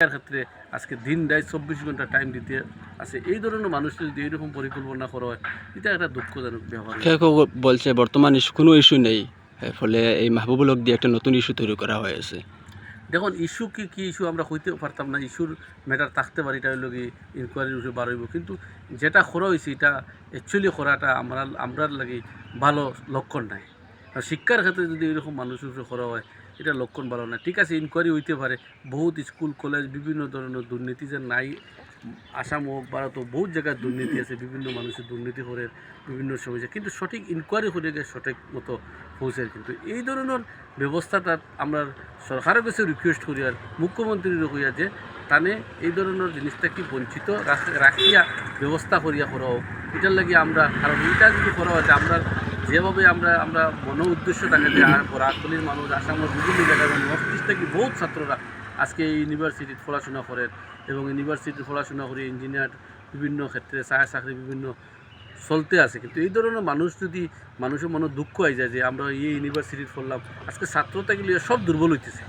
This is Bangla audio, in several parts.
ক্ষেত্রে আজকে দিন রাত চব্বিশ ঘণ্টা টাইম দিতে আছে। এই ধরনের মানুষ যদি এইরকম পরিকল্পনা করা হয় এটা একটা দুঃখজনক কেউ কেউ বলছে বর্তমান কোনো ইস্যু নেই। ফলে এই মাহবুবুল হক দিয়ে একটা নতুন ইস্যু তৈরি করা হয়েছে। দেখুন ইস্যু কি কি ইস্যু আমরা হইতে পারতাম না। ইস্যুর ম্যাটার থাকতে পারি এটা হইল কি ইনকোয়ারির উঠে বার হইব। কিন্তু যেটা করা হয়েছে এটা অ্যাকচুয়ালি করাটা আমরা আমরার লাগি ভালো লক্ষণ নাই। শিক্ষার ক্ষেত্রে যদি এরকম মানুষের করা হয় এটা লক্ষণ ভালো না। ঠিক আছে ইনকোয়ারি হইতে পারে। বহুত স্কুল কলেজ বিভিন্ন ধরনের দুর্নীতি যে নাই, আসাম হোক, ভারত হোক, বহুত জায়গায় দুর্নীতি আছে, বিভিন্ন মানুষের দুর্নীতি করে বিভিন্ন সমস্যা। কিন্তু সঠিক ইনকোয়ারি করে গিয়ে সঠিক মতো পৌঁছে কিন্তু। এই ধরনের ব্যবস্থাটা আমরা সরকারের কাছে রিকোয়েস্ট করি আর মুখ্যমন্ত্রীর হইয়া যে, তানে এই ধরনের জিনিসটা কি বঞ্চিত রাখ- রাখিয়া, ব্যবস্থা করিয়া করা হোক এটার লাগে আমরা, কারণ এটা যদি করা হয় আমরা যেভাবে আমরা আমরা মনো উদ্দেশ্য থাকে যে বরাকলির মানুষ, আসামের বিভিন্ন জায়গায় নর্থ ইস্ট থেকে বহুত ছাত্ররা আজকে এই ইউনিভার্সিটিতে পড়াশোনা করেন এবং ইউনিভার্সিটিতে পড়াশোনা করে ইঞ্জিনিয়ার বিভিন্ন ক্ষেত্রে চাকরি চাকরি বিভিন্ন চলতে আছে। কিন্তু এই ধরনের মানুষ যদি, মানুষের মনে দুঃখ হয়ে যায় যে, আমরা এই ইউনিভার্সিটিতে পড়লাম, আজকে ছাত্রতা গেলে সব দুর্বল হইতেছে।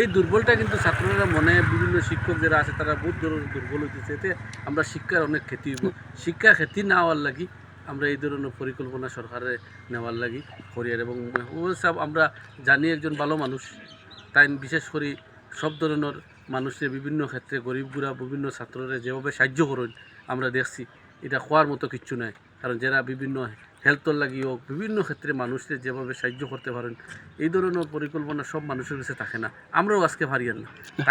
এই দুর্বলটা কিন্তু ছাত্ররা মনে, বিভিন্ন শিক্ষক যারা আছে, তারা বহুত ধরনের দুর্বল হইতেছে। এতে আমরা শিক্ষার অনেক ক্ষতি হইব। শিক্ষা ক্ষতি না হওয়ার লাগি আমরা এই ধরনের পরিকল্পনা সরকারে নেওয়ার লাগি, করিয়ার এবং সাহেব আমরা জানি একজন ভালো মানুষ। তাই বিশেষ করে সব ধরনের মানুষের বিভিন্ন ক্ষেত্রে, গরিব গুড়া বিভিন্ন ছাত্ররা যেভাবে সাহায্য করেন, আমরা দেখছি। এটা খোয়ার মতো কিচ্ছু নাই। কারণ যারা বিভিন্ন হেলথর লাগি হোক বিভিন্ন ক্ষেত্রে মানুষদের যেভাবে সাহায্য করতে পারেন এই ধরনের পরিকল্পনা সব মানুষের কাছে থাকে না। আমরাও আজকে পারিয়ান না।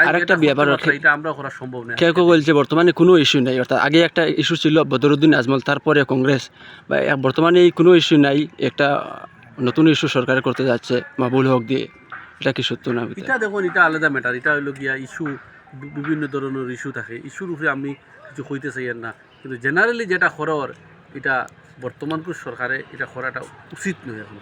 আরেকটা ব্যাপার এটা আমরা করা সম্ভব নয় কেউ কেউ বলছে বর্তমানে কোনো ইস্যু নাই। অর্থাৎ আগে একটা ইস্যু ছিল বদরুদ্দিন আজমল তারপরে কংগ্রেস। বা বর্তমানে এই কোনো ইস্যু নাই একটা নতুন ইস্যু সরকার করতে যাচ্ছে মাহবুল হক দিয়ে। এটা কি সত্য না? এটা দেখুন এটা আলাদা ম্যাটার এটা হলো গিয়া ইস্যু বিভিন্ন ধরনের ইস্যু থাকে। ইস্যুর উপরে আমি কিছু হইতে চাই না। কিন্তু জেনারেলি যেটা খরর এটা বর্তমান সরকারে এটা করাটা উচিত নয় এখন।